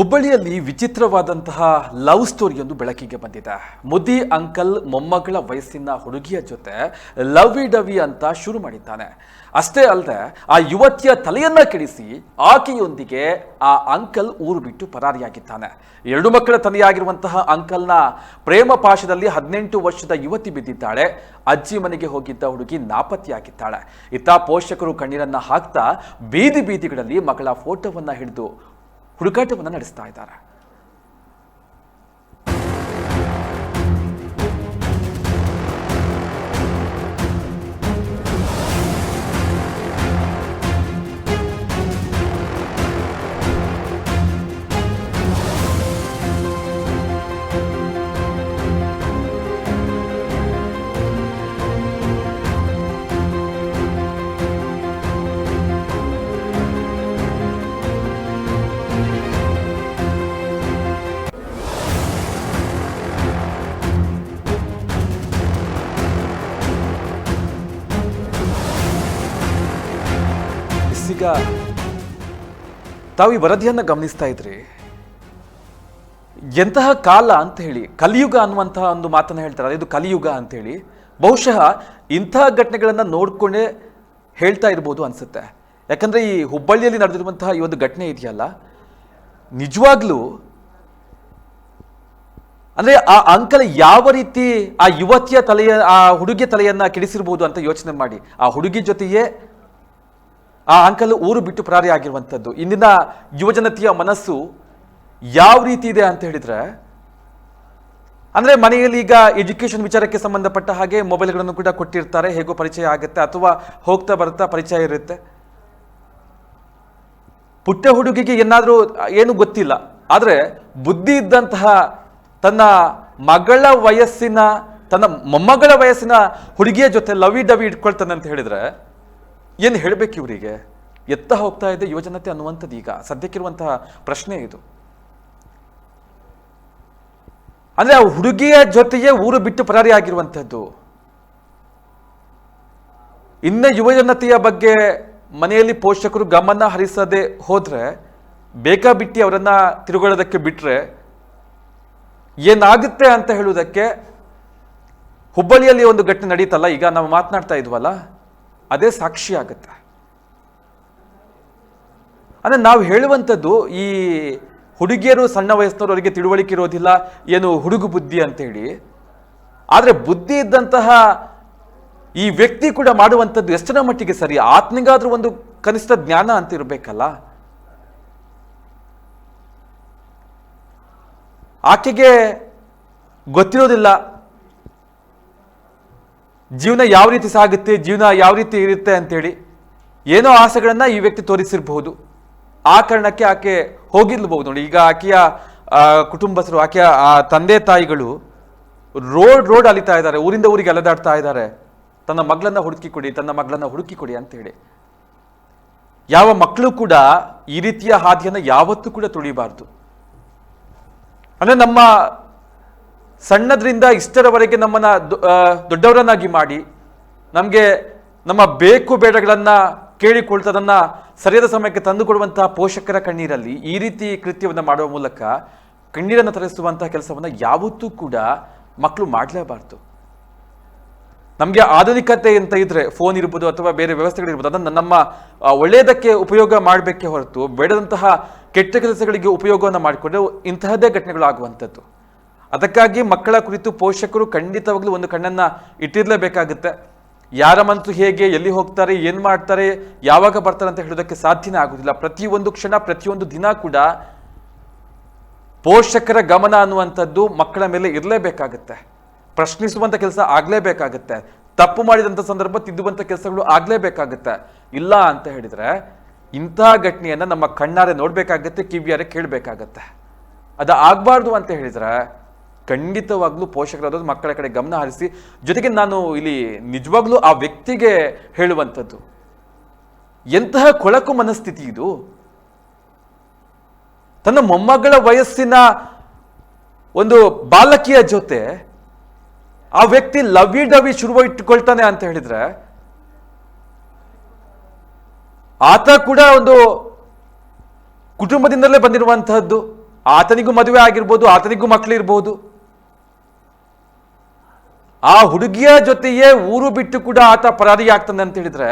ಹುಬ್ಬಳ್ಳಿಯಲ್ಲಿ ವಿಚಿತ್ರವಾದಂತಹ ಲವ್ ಸ್ಟೋರಿಯೊಂದು ಬೆಳಕಿಗೆ ಬಂದಿದೆ. ಮುದಿ ಅಂಕಲ್ ಮೊಮ್ಮಗಳ ವಯಸ್ಸಿನ ಹುಡುಗಿಯ ಜೊತೆ ಲವ್ ಡವಿ ಅಂತ ಶುರು ಮಾಡಿದ್ದಾನೆ. ಅಷ್ಟೇ ಅಲ್ಲದೆ ಆ ಯುವತಿಯ ತಲೆಯನ್ನ ಕೆಡಿಸಿ ಆಕೆಯೊಂದಿಗೆ ಆ ಅಂಕಲ್ ಊರು ಬಿಟ್ಟು ಪರಾರಿಯಾಗಿದ್ದಾನೆ. ಎರಡು ಮಕ್ಕಳ ತಂದೆಯಾಗಿರುವಂತಹ ಅಂಕಲ್ನ ಪ್ರೇಮ ಪಾಶದಲ್ಲಿ ಹದಿನೆಂಟು ವರ್ಷದ ಯುವತಿ ಬಿದ್ದಿದ್ದಾಳೆ. ಅಜ್ಜಿ ಮನೆಗೆ ಹೋಗಿದ್ದ ಹುಡುಗಿ ನಾಪತ್ತೆಯಾಗಿದ್ದಾಳೆ. ಇತ್ತ ಪೋಷಕರು ಕಣ್ಣೀರನ್ನ ಹಾಕ್ತಾ ಬೀದಿ ಬೀದಿಗಳಲ್ಲಿ ಮಗಳ ಫೋಟೋವನ್ನ ಹಿಡಿದು ಹುಡುಕಾಟವನ್ನು ನಡೆಸ್ತಾ ಇದ್ದಾರೆ. ಈಗ ತಾವು ಈ ವರದಿಯನ್ನು ಗಮನಿಸ್ತಾ ಇದ್ರಿ. ಎಂತಹ ಕಾಲ ಅಂತ ಹೇಳಿ, ಕಲಿಯುಗ ಅನ್ನುವಂತಹ ಒಂದು ಮಾತನ್ನ ಹೇಳ್ತಾರೆ. ಇದು ಕಲಿಯುಗ ಅಂತ ಹೇಳಿ. ಬಹುಶಃ ಇಂತಹ ಘಟನೆಗಳನ್ನ ನೋಡ್ಕೊಂಡೇ ಹೇಳ್ತಾ ಇರ್ಬೋದು ಅನ್ಸುತ್ತೆ. ಯಾಕಂದ್ರೆ ಈ ಹುಬ್ಬಳ್ಳಿಯಲ್ಲಿ ನಡೆದಿರುವಂತಹ ಈ ಒಂದು ಘಟನೆ ಇದೆಯಲ್ಲ, ನಿಜವಾಗ್ಲೂ ಅಂದ್ರೆ ಆ ಅಂಕಲ್ ಯಾವ ರೀತಿ ಆ ಯುವತಿಯ ತಲೆಯ, ಆ ಹುಡುಗಿಯ ತಲೆಯನ್ನ ಕೆಡಿಸಿರ್ಬೋದು ಅಂತ ಯೋಚನೆ ಮಾಡಿ. ಆ ಹುಡುಗಿ ಜೊತೆಯೇ ಆ ಅಂಕಲ್ ಊರು ಬಿಟ್ಟು ಪ್ರಾರಿ ಆಗಿರುವಂಥದ್ದು. ಇಂದಿನ ಯುವಜನತೆಯ ಮನಸ್ಸು ಯಾವ ರೀತಿ ಇದೆ ಅಂತ ಹೇಳಿದ್ರೆ, ಅಂದರೆ ಮನೆಯಲ್ಲಿ ಈಗ ಎಜುಕೇಷನ್ ವಿಚಾರಕ್ಕೆ ಸಂಬಂಧಪಟ್ಟ ಹಾಗೆ ಮೊಬೈಲ್ಗಳನ್ನು ಕೂಡ ಕೊಟ್ಟಿರ್ತಾರೆ. ಹೇಗೋ ಪರಿಚಯ ಆಗುತ್ತೆ ಅಥವಾ ಹೋಗ್ತಾ ಬರ್ತಾ ಪರಿಚಯ ಇರುತ್ತೆ. ಪುಟ್ಟ ಹುಡುಗಿಗೆ ಏನಾದರೂ, ಏನು ಗೊತ್ತಿಲ್ಲ. ಆದರೆ ಬುದ್ಧಿ ಇದ್ದಂತಹ ತನ್ನ ಮಗಳ ವಯಸ್ಸಿನ, ತನ್ನ ಮೊಮ್ಮಗಳ ವಯಸ್ಸಿನ ಹುಡುಗಿಯ ಜೊತೆ ಲವಿ ಡವಿ ಇಟ್ಕೊಳ್ತಾನೆ ಅಂತ ಹೇಳಿದ್ರೆ ಏನು ಹೇಳಬೇಕು ಇವರಿಗೆ? ಎತ್ತ ಹೋಗ್ತಾ ಇದೆ ಯುವಜನತೆ ಅನ್ನುವಂಥದ್ದು ಈಗ. ಸದ್ಯಕ್ಕಿರುವಂತಹ ಪ್ರಶ್ನೆ ಇದು. ಅಂದರೆ ಆ ಹುಡುಗಿಯ ಜೊತೆಯೇ ಊರು ಬಿಟ್ಟು ಪರಾರಿ ಆಗಿರುವಂಥದ್ದು. ಇನ್ನು ಯುವಜನತೆಯ ಬಗ್ಗೆ ಮನೆಯಲ್ಲಿ ಪೋಷಕರು ಗಮನ ಹರಿಸದೆ ಬೇಕಾ ಬೇಕಾಬಿಟ್ಟಿ ಅವರನ್ನು ತಿರುಗಾಡೋದಕ್ಕೆ ಬಿಟ್ಟರೆ ಏನಾಗುತ್ತೆ ಅಂತ ಹೇಳುವುದಕ್ಕೆ ಹುಬ್ಬಳ್ಳಿಯಲ್ಲಿ ಒಂದು ಘಟನೆ ನಡೀತಲ್ಲ, ಈಗ ನಾವು ಮಾತನಾಡ್ತಾ ಇದ್ವಲ್ಲ? ಅದೇ ಸಾಕ್ಷಿ ಆಗುತ್ತೆ. ಅಂದರೆ ನಾವು ಹೇಳುವಂಥದ್ದು ಈ ಹುಡುಗಿಯರು ಸಣ್ಣ ವಯಸ್ಸಿನವರು ಅವರಿಗೆ ತಿಳುವಳಿಕೆ ಇರೋದಿಲ್ಲ, ಏನು ಹುಡುಗು ಬುದ್ಧಿ ಅಂತೇಳಿ. ಆದರೆ ಬುದ್ಧಿ ಇದ್ದಂತಹ ಈ ವ್ಯಕ್ತಿ ಕೂಡ ಮಾಡುವಂಥದ್ದು ಎಷ್ಟರ ಮಟ್ಟಿಗೆ ಸರಿ? ಆತ್ನಿಗಾದ್ರೂ ಒಂದು ಕನಿಷ್ಠ ಜ್ಞಾನ ಅಂತ ಇರಬೇಕಲ್ಲ? ಆಕೆಗೆ ಗೊತ್ತಿರೋದಿಲ್ಲ. ಜೀವನ ಯಾವ ರೀತಿ ಸಾಗುತ್ತೆ, ಜೀವನ ಯಾವ ರೀತಿ ಇರುತ್ತೆ ಅಂತೇಳಿ ಏನೋ ಆಸೆಗಳನ್ನ ಈ ವ್ಯಕ್ತಿ ತೋರಿಸಿರಬಹುದು. ಆ ಕಾರಣಕ್ಕೆ ಆಕೆ ಹೋಗಿರ್ಬಹುದು ನೋಡಿ. ಈಗ ಆಕೆಯ ಕುಟುಂಬಸ್ಥರು, ಆಕೆಯ ತಂದೆ ತಾಯಿಗಳು ರೋಡ್ ರೋಡ್ ಅಲಿತಾ ಇದ್ದಾರೆ, ಊರಿಂದ ಊರಿಗೆ ಅಲೆದಾಡ್ತಾ ಇದ್ದಾರೆ. ತನ್ನ ಮಗಳನ್ನ ಹುಡುಕಿ ಕೊಡಿ, ತನ್ನ ಮಗಳನ್ನ ಹುಡುಕಿ ಕೊಡಿ ಅಂತ ಹೇಳಿ. ಯಾವ ಮಕ್ಕಳು ಕೂಡ ಈ ರೀತಿಯ ಹಾದಿಯನ್ನು ಯಾವತ್ತೂ ಕೂಡ ತುಳಿಬಾರ್ದು. ಅಂದ್ರೆ ನಮ್ಮ ಸಣ್ಣದ್ರಿಂದ ಇಷ್ಟರವರೆಗೆ ನಮ್ಮನ್ನು ದೊಡ್ಡವರನ್ನಾಗಿ ಮಾಡಿ, ನಮಗೆ ನಮ್ಮ ಬೇಕು ಬೇಡಗಳನ್ನು ಕೇಳಿಕೊಳ್ತದನ್ನ ಸರಿಯಾದ ಸಮಯಕ್ಕೆ ತಂದುಕೊಡುವಂತಹ ಪೋಷಕರ ಕಣ್ಣೀರಲ್ಲಿ ಈ ರೀತಿ ಕೃತ್ಯವನ್ನು ಮಾಡುವ ಮೂಲಕ ಕಣ್ಣೀರನ್ನು ತರಿಸುವಂತಹ ಕೆಲಸವನ್ನು ಯಾವತ್ತೂ ಕೂಡ ಮಕ್ಕಳು ಮಾಡಲೇಬಾರ್ದು. ನಮಗೆ ಆಧುನಿಕತೆ ಅಂತ ಇದ್ರೆ ಫೋನ್ ಇರ್ಬೋದು ಅಥವಾ ಬೇರೆ ವ್ಯವಸ್ಥೆಗಳಿರ್ಬೋದು ಅದನ್ನು ನಮ್ಮ ಒಳ್ಳೆಯದಕ್ಕೆ ಉಪಯೋಗ ಮಾಡಬೇಕೇ ಹೊರತು, ಬೇಡದಂತಹ ಕೆಟ್ಟ ಕೆಲಸಗಳಿಗೆ ಉಪಯೋಗವನ್ನು ಮಾಡಿಕೊಂಡ್ರೆ ಇಂತಹದ್ದೇ ಘಟನೆಗಳು ಆಗುವಂಥದ್ದು. ಅದಕ್ಕಾಗಿ ಮಕ್ಕಳ ಕುರಿತು ಪೋಷಕರು ಖಂಡಿತವಾಗ್ಲೂ ಒಂದು ಕಣ್ಣನ್ನು ಇಟ್ಟಿರಲೇಬೇಕಾಗುತ್ತೆ. ಯಾರ ಮನಸ್ಸು ಹೇಗೆ, ಎಲ್ಲಿ ಹೋಗ್ತಾರೆ, ಏನು ಮಾಡ್ತಾರೆ, ಯಾವಾಗ ಬರ್ತಾರೆ ಅಂತ ಹೇಳೋದಕ್ಕೆ ಸಾಧ್ಯನೇ ಆಗುದಿಲ್ಲ ಪ್ರತಿಯೊಂದು ಕ್ಷಣ, ಪ್ರತಿಯೊಂದು ದಿನ ಕೂಡ ಪೋಷಕರ ಗಮನ ಅನ್ನುವಂಥದ್ದು ಮಕ್ಕಳ ಮೇಲೆ ಇರಲೇಬೇಕಾಗುತ್ತೆ. ಪ್ರಶ್ನಿಸುವಂಥ ಕೆಲಸ ಆಗಲೇಬೇಕಾಗುತ್ತೆ. ತಪ್ಪು ಮಾಡಿದಂಥ ಸಂದರ್ಭ, ತಿದ್ದುವಂಥ ಕೆಲಸಗಳು ಆಗಲೇಬೇಕಾಗುತ್ತೆ. ಇಲ್ಲ ಅಂತ ಹೇಳಿದರೆ ಇಂತಹ ಘಟನೆಯನ್ನು ನಮ್ಮ ಕಣ್ಣಾರೆ ನೋಡಬೇಕಾಗತ್ತೆ, ಕಿವಿಯಾರೆ ಕೇಳಬೇಕಾಗತ್ತೆ. ಅದು ಆಗಬಾರ್ದು ಅಂತ ಹೇಳಿದ್ರೆ ಖಂಡಿತವಾಗ್ಲೂ ಪೋಷಕರಾದವರು ಮಕ್ಕಳ ಕಡೆ ಗಮನ ಹರಿಸಿ, ಜೊತೆಗೆ ನಾನು ಇಲ್ಲಿ ನಿಜವಾಗ್ಲೂ ಆ ವ್ಯಕ್ತಿಗೆ ಹೇಳುವಂಥದ್ದು. ಎಂತಹ ಕೊಳಕು ಮನಸ್ಥಿತಿ ಇದು? ತನ್ನ ಮೊಮ್ಮಗಳ ವಯಸ್ಸಿನ ಒಂದು ಬಾಲಕಿಯ ಜೊತೆ ಆ ವ್ಯಕ್ತಿ ಲವಿ ಡವಿ ಶುರುವ ಇಟ್ಟುಕೊಳ್ತಾನೆ ಅಂತ ಹೇಳಿದ್ರೆ, ಆತ ಕೂಡ ಒಂದು ಕುಟುಂಬದಿಂದಲೇ ಬಂದಿರುವಂತಹದ್ದು. ಆತನಿಗೂ ಮದುವೆ ಆಗಿರ್ಬೋದು, ಆತನಿಗೂ ಮಕ್ಕಳಿರ್ಬೋದು ಆ ಹುಡುಗಿಯ ಜೊತೆಯೇ ಊರು ಬಿಟ್ಟು ಕೂಡ ಆತ ಪರಾರಿ ಆಗ್ತಾನೆ ಅಂತ ಹೇಳಿದ್ರೆ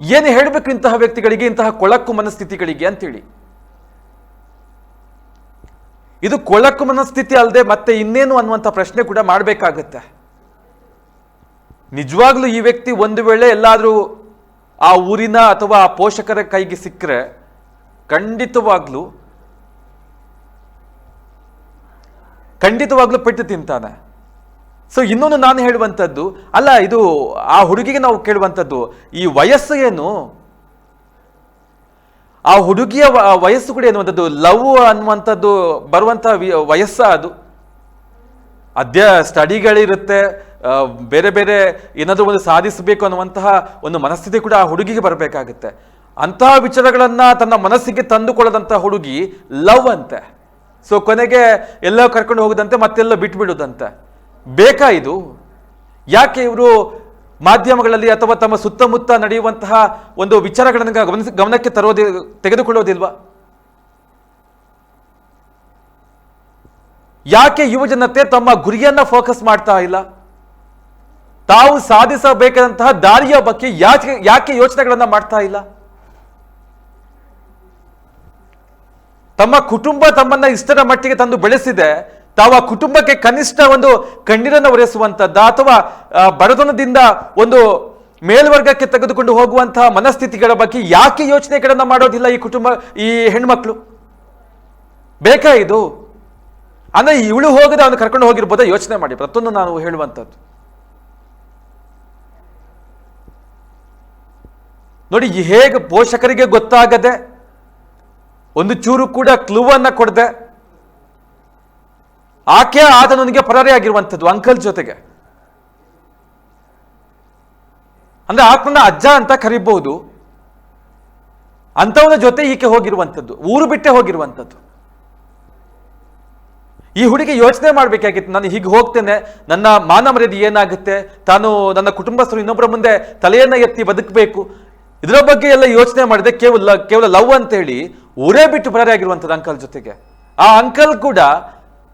ಏನು ಹೇಳಬೇಕು ಇಂತಹ ವ್ಯಕ್ತಿಗಳಿಗೆ, ಇಂತಹ ಕೊಳಕು ಮನಸ್ಥಿತಿಗಳಿಗೆ ಅಂತೇಳಿ. ಇದು ಕೊಳಕು ಮನಸ್ಥಿತಿ ಅಲ್ಲದೆ ಮತ್ತೆ ಇನ್ನೇನು ಅನ್ನುವಂಥ ಪ್ರಶ್ನೆ ಕೂಡ ಮಾಡಬೇಕಾಗತ್ತೆ. ನಿಜವಾಗ್ಲೂ ಈ ವ್ಯಕ್ತಿ ಒಂದು ವೇಳೆ ಎಲ್ಲಾದರೂ ಆ ಊರಿನ ಅಥವಾ ಆ ಪೋಷಕರ ಕೈಗೆ ಸಿಕ್ಕರೆ ಖಂಡಿತವಾಗ್ಲೂ ಖಂಡಿತವಾಗ್ಲೂ ಪೆಟ್ಟು ತಿಂತಾನೆ. ಸೊ ಇನ್ನೊಂದು ನಾನು ಹೇಳುವಂಥದ್ದು, ಅಲ್ಲ, ಇದು ಆ ಹುಡುಗಿಗೆ ನಾವು ಕೇಳುವಂಥದ್ದು, ಈ ವಯಸ್ಸು ಏನು? ಆ ಹುಡುಗಿಯ ವಯಸ್ಸು ಕೂಡ ಎನ್ನುವಂಥದ್ದು ಲವ್ ಅನ್ನುವಂಥದ್ದು ಬರುವಂಥ ವಯಸ್ಸ ಅದು. ಅದ್ಯ ಸ್ಟಡಿಗಳಿರುತ್ತೆ ಬೇರೆ ಬೇರೆ ಏನಾದರೂ ಒಂದು ಸಾಧಿಸಬೇಕು ಅನ್ನುವಂತಹ ಒಂದು ಮನಸ್ಥಿತಿ ಕೂಡ ಆ ಹುಡುಗಿಗೆ ಬರಬೇಕಾಗುತ್ತೆ. ಅಂತಹ ವಿಚಾರಗಳನ್ನು ತನ್ನ ಮನಸ್ಸಿಗೆ ತಂದುಕೊಳ್ಳದಂಥ ಹುಡುಗಿ ಲವ್ ಅಂತೆ. ಸೊ ಕೊನೆಗೆ ಎಲ್ಲ ಕರ್ಕೊಂಡು ಹೋಗದಂತೆ ಮತ್ತೆಲ್ಲ ಬಿಡೋದಂತೆ ಬೇಕಾ ಇದು? ಯಾಕೆ ಇವರು ಮಾಧ್ಯಮಗಳಲ್ಲಿ ಅಥವಾ ತಮ್ಮ ಸುತ್ತಮುತ್ತ ನಡೆಯುವಂತಹ ಒಂದು ವಿಚಾರಗಳನ್ನು ಗಮನಿಸ, ಗಮನಕ್ಕೆ ತರೋದಿ, ತೆಗೆದುಕೊಳ್ಳೋದಿಲ್ವಾ? ಯಾಕೆ ಯುವ ಜನತೆ ತಮ್ಮ ಗುರಿಯನ್ನ ಫೋಕಸ್ ಮಾಡ್ತಾ ಇಲ್ಲ? ತಾವು ಸಾಧಿಸಬೇಕಾದಂತಹ ದಾರಿಯ ಬಗ್ಗೆ ಯಾಕೆ ಯಾಕೆ ಯೋಚನೆಗಳನ್ನ ಮಾಡ್ತಾ ಇಲ್ಲ? ತಮ್ಮ ಕುಟುಂಬ ತಮ್ಮನ್ನ ಇಷ್ಟರ ಮಟ್ಟಿಗೆ ತಂದು ಬೆಳೆಸಿದೆ. ತಾವು ಕುಟುಂಬಕ್ಕೆ ಕನಿಷ್ಠ ಒಂದು ಕಣ್ಣೀರನ್ನು ಒರೆಸುವಂತದ್ದ ಅಥವಾ ಬಡತನದಿಂದ ಒಂದು ಮೇಲ್ವರ್ಗಕ್ಕೆ ತೆಗೆದುಕೊಂಡು ಹೋಗುವಂತಹ ಮನಸ್ಥಿತಿಗಳ ಬಗ್ಗೆ ಯಾಕೆ ಯೋಚನೆಗಳನ್ನ ಮಾಡೋದಿಲ್ಲ ಈ ಕುಟುಂಬ, ಈ ಹೆಣ್ಮಕ್ಳು? ಬೇಕಾ ಇದು? ಅಂದ್ರೆ ಇವಳು ಹೋಗದೆ ಅವನು ಕರ್ಕೊಂಡು ಹೋಗಿರ್ಬೋದ? ಯೋಚನೆ ಮಾಡಿ. ಪ್ರತಿಯೊಂದು ನಾನು ಹೇಳುವಂಥದ್ದು. ನೋಡಿ ಹೇಗೆ ಪೋಷಕರಿಗೆ ಗೊತ್ತಾಗದೆ ಒಂದು ಚೂರು ಕೂಡ ಕ್ಲೂವನ್ನ ಕೊಡದೆ. ಆಕೆ ಆತನೊಂದಿಗೆ ಪರಾರಿ ಆಗಿರುವಂಥದ್ದು ಅಂಕಲ್ ಜೊತೆಗೆ. ಅಂದ್ರೆ ಆತನ ಅಜ್ಜ ಅಂತ ಕರಿಬಹುದು. ಅಂಥವನ ಜೊತೆ ಈಕೆ ಹೋಗಿರುವಂಥದ್ದು, ಊರು ಬಿಟ್ಟೆ ಹೋಗಿರುವಂಥದ್ದು. ಈ ಹುಡುಗಿ ಯೋಚನೆ ಮಾಡಬೇಕಾಗಿತ್ತು, ನಾನು ಹೀಗೆ ಹೋಗ್ತೇನೆ, ನನ್ನ ಮಾನ ಮರ್ಯಾದೆ ಏನಾಗುತ್ತೆ, ತಾನು ನನ್ನ ಕುಟುಂಬಸ್ಥರು ಇನ್ನೊಬ್ಬರ ಮುಂದೆ ತಲೆಯನ್ನ ಎತ್ತಿ ಬದುಕಬೇಕು ಇದರ ಬಗ್ಗೆ ಎಲ್ಲ ಯೋಚನೆ ಮಾಡಿದೆ. ಕೇವಲ ಕೇವಲ ಲವ್ ಅಂತ ಹೇಳಿ ಊರೇ ಬಿಟ್ಟು ಪರಾರಿ ಆಗಿರುವಂಥದ್ದು ಅಂಕಲ್ ಜೊತೆಗೆ. ಆ ಅಂಕಲ್ ಕೂಡ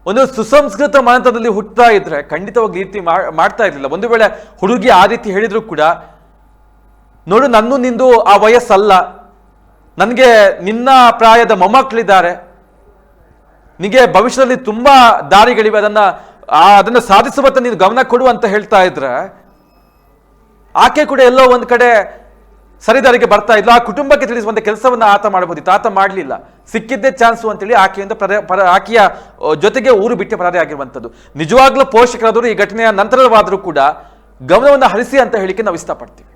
ಒಂದು ಸುಸಂಸ್ಕೃತ ಮಾನತದಲ್ಲಿ ಹುಟ್ಟುತ್ತಾ ಇದ್ರೆ ಖಂಡಿತವಾಗಿ ರೀತಿ ಮಾಡ್ತಾ ಇರಲಿಲ್ಲ. ಒಂದು ವೇಳೆ ಹುಡುಗಿ ಆ ರೀತಿ ಹೇಳಿದ್ರು ಕೂಡ, ನೋಡು, ನನ್ನೂ ನಿಂದು ಆ ವಯಸ್ಸಲ್ಲ. ನನಗೆ ನಿನ್ನ ಪ್ರಾಯದ ಮೊಮ್ಮಕ್ಕಳಿದ್ದಾರೆ. ನಿಮಗೆ ಭವಿಷ್ಯದಲ್ಲಿ ತುಂಬಾ ದಾರಿಗಳಿವೆ. ಅದನ್ನು ಅದನ್ನ ಸಾಧಿಸುವತ್ತ ನೀನು ಗಮನ ಕೊಡು ಅಂತ ಹೇಳ್ತಾ ಇದ್ರೆ, ಆಕೆ ಕೂಡ ಎಲ್ಲೋ ಒಂದು ಕಡೆ ಸರಿದಾರಿಗೆ ಬರ್ತಾ ಇಲ್ಲ ಆ ಕುಟುಂಬಕ್ಕೆ ತಿಳಿಸುವಂತ ಕೆಲಸವನ್ನ ಆತ ಮಾಡಬಹುದಿತ್ತು. ಆತ ಮಾಡಲಿಲ್ಲ. ಸಿಕ್ಕಿದ್ದೇ ಚಾನ್ಸು ಅಂತೇಳಿ ಆಕೆಯಿಂದ ಪರ ಪರ, ಆಕೆಯ ಜೊತೆಗೆ ಊರು ಬಿಟ್ಟು ಪರಾರಿ ಆಗಿರುವಂಥದ್ದು ನಿಜವಾಗ್ಲೂ ಪೋಷಕರಾದರೂ ಈ ಘಟನೆಯ ನಂತರವಾದರೂ ಕೂಡ ಗಮನವನ್ನು ಹರಿಸಿ ಅಂತ ಹೇಳಿಕೆ ನಾವು ಇಷ್ಟಪಡ್ತೀವಿ.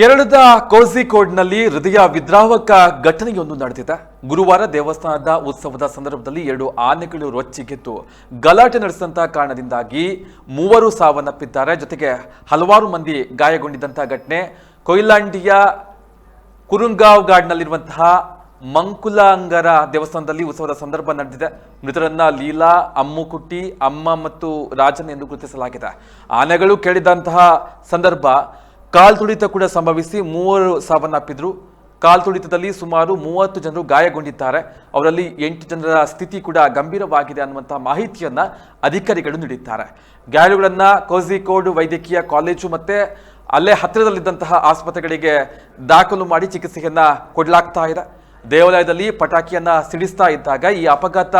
ಕೇರಳದ ಕೋಝಿಕೋಡ್ನಲ್ಲಿ ಹೃದಯ ವಿದ್ರಾವಕ ಘಟನೆಯೊಂದು ನಡೆದಿದೆ. ಗುರುವಾರ ದೇವಸ್ಥಾನದ ಉತ್ಸವದ ಸಂದರ್ಭದಲ್ಲಿ ಎರಡು ಆನೆಗಳು ರೊಚ್ಚಿಗೆದ್ದು ಗಲಾಟೆ ನಡೆಸಿದಂತಹ ಕಾರಣದಿಂದಾಗಿ ಮೂವರು ಸಾವನ್ನಪ್ಪಿದ್ದಾರೆ. ಜೊತೆಗೆ ಹಲವಾರು ಮಂದಿ ಗಾಯಗೊಂಡಿದ್ದಂತಹ ಘಟನೆ. ಕೊಯ್ಲಾಂಡಿಯ ಕುರುಂಗಾವ್ ಗಾಡ್ನಲ್ಲಿರುವಂತಹ ಮಂಕುಲಾಂಗರ ದೇವಸ್ಥಾನದಲ್ಲಿ ಉತ್ಸವದ ಸಂದರ್ಭ ನಡೆದಿದೆ. ಮೃತರನ್ನ ಲೀಲಾ, ಅಮ್ಮುಕುಟ್ಟಿ, ಅಮ್ಮ ಮತ್ತು ರಾಜನ್ ಎಂದು ಗುರುತಿಸಲಾಗಿದೆ. ಆನೆಗಳು ಕೇಳಿದಂತಹ ಸಂದರ್ಭ ಕಾಲ್ತುಳಿತ ಕೂಡ ಸಂಭವಿಸಿ ಮೂವರು ಸಾವನ್ನಪ್ಪಿದ್ರು. ಕಾಲ್ತುಳಿತದಲ್ಲಿ ಸುಮಾರು ಮೂವತ್ತು ಜನರು ಗಾಯಗೊಂಡಿದ್ದಾರೆ. ಅವರಲ್ಲಿ ಎಂಟು ಜನರ ಸ್ಥಿತಿ ಕೂಡ ಗಂಭೀರವಾಗಿದೆ ಅನ್ನುವಂತಹ ಮಾಹಿತಿಯನ್ನ ಅಧಿಕಾರಿಗಳು ನೀಡಿದ್ದಾರೆ. ಗಾಯಾಳುಗಳನ್ನ ಕೋಝಿಕೋಡ್ ವೈದ್ಯಕೀಯ ಕಾಲೇಜು ಮತ್ತೆ ಅಲ್ಲೇ ಹತ್ತಿರದಲ್ಲಿದ್ದಂತಹ ಆಸ್ಪತ್ರೆಗಳಿಗೆ ದಾಖಲು ಮಾಡಿ ಚಿಕಿತ್ಸೆಯನ್ನ ಕೊಡಲಾಗ್ತಾ ಇದೆ. ದೇವಾಲಯದಲ್ಲಿ ಪಟಾಕಿಯನ್ನು ಸಿಡಿಸ್ತಾ ಇದ್ದಾಗ ಈ ಅಪಘಾತ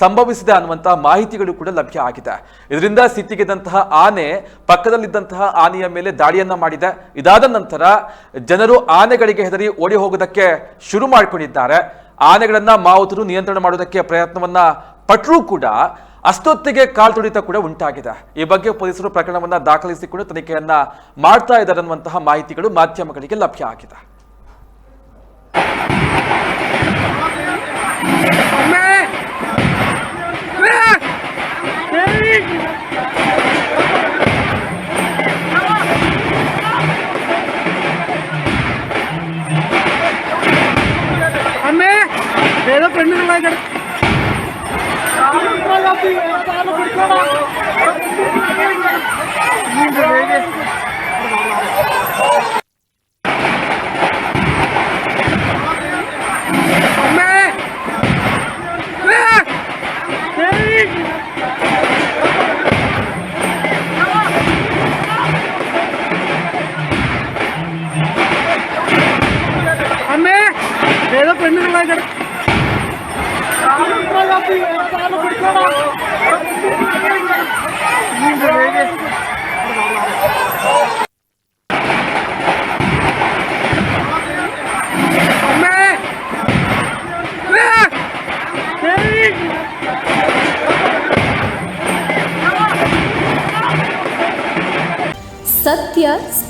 ಸಂಭವಿಸಿದೆ ಅನ್ನುವಂಥ ಮಾಹಿತಿಗಳು ಕೂಡ ಲಭ್ಯ ಆಗಿದೆ. ಇದರಿಂದ ಸಿಟ್ಟಿಗೆದಂತಹ ಆನೆ, ಪಕ್ಕದಲ್ಲಿದ್ದಂತಹ ಆನೆಯ ಮೇಲೆ ದಾಳಿಯನ್ನ ಮಾಡಿದೆ. ಇದಾದ ನಂತರ ಜನರು ಆನೆಗಳಿಗೆ ಹೆದರಿ ಓಡಿ ಹೋಗೋದಕ್ಕೆ ಶುರು ಮಾಡಿಕೊಂಡಿದ್ದಾರೆ. ಆನೆಗಳನ್ನು ಮಾವುತರು ನಿಯಂತ್ರಣ ಮಾಡೋದಕ್ಕೆ ಪ್ರಯತ್ನವನ್ನ ಪಟ್ಟರೂ ಕೂಡ ಅಷ್ಟೊತ್ತಿಗೆ ಕಾಲ್ತುಳಿತ ಕೂಡ ಉಂಟಾಗಿದೆ. ಈ ಬಗ್ಗೆ ಪೊಲೀಸರು ಪ್ರಕರಣವನ್ನ ದಾಖಲಿಸಿಕೊಂಡು ತನಿಖೆಯನ್ನ ಮಾಡ್ತಾ ಇದ್ದಾರೆ ಅನ್ನುವಂತಹ ಮಾಹಿತಿಗಳು ಮಾಧ್ಯಮಗಳಿಗೆ ಲಭ್ಯ ಆಗಿದೆ. Amen.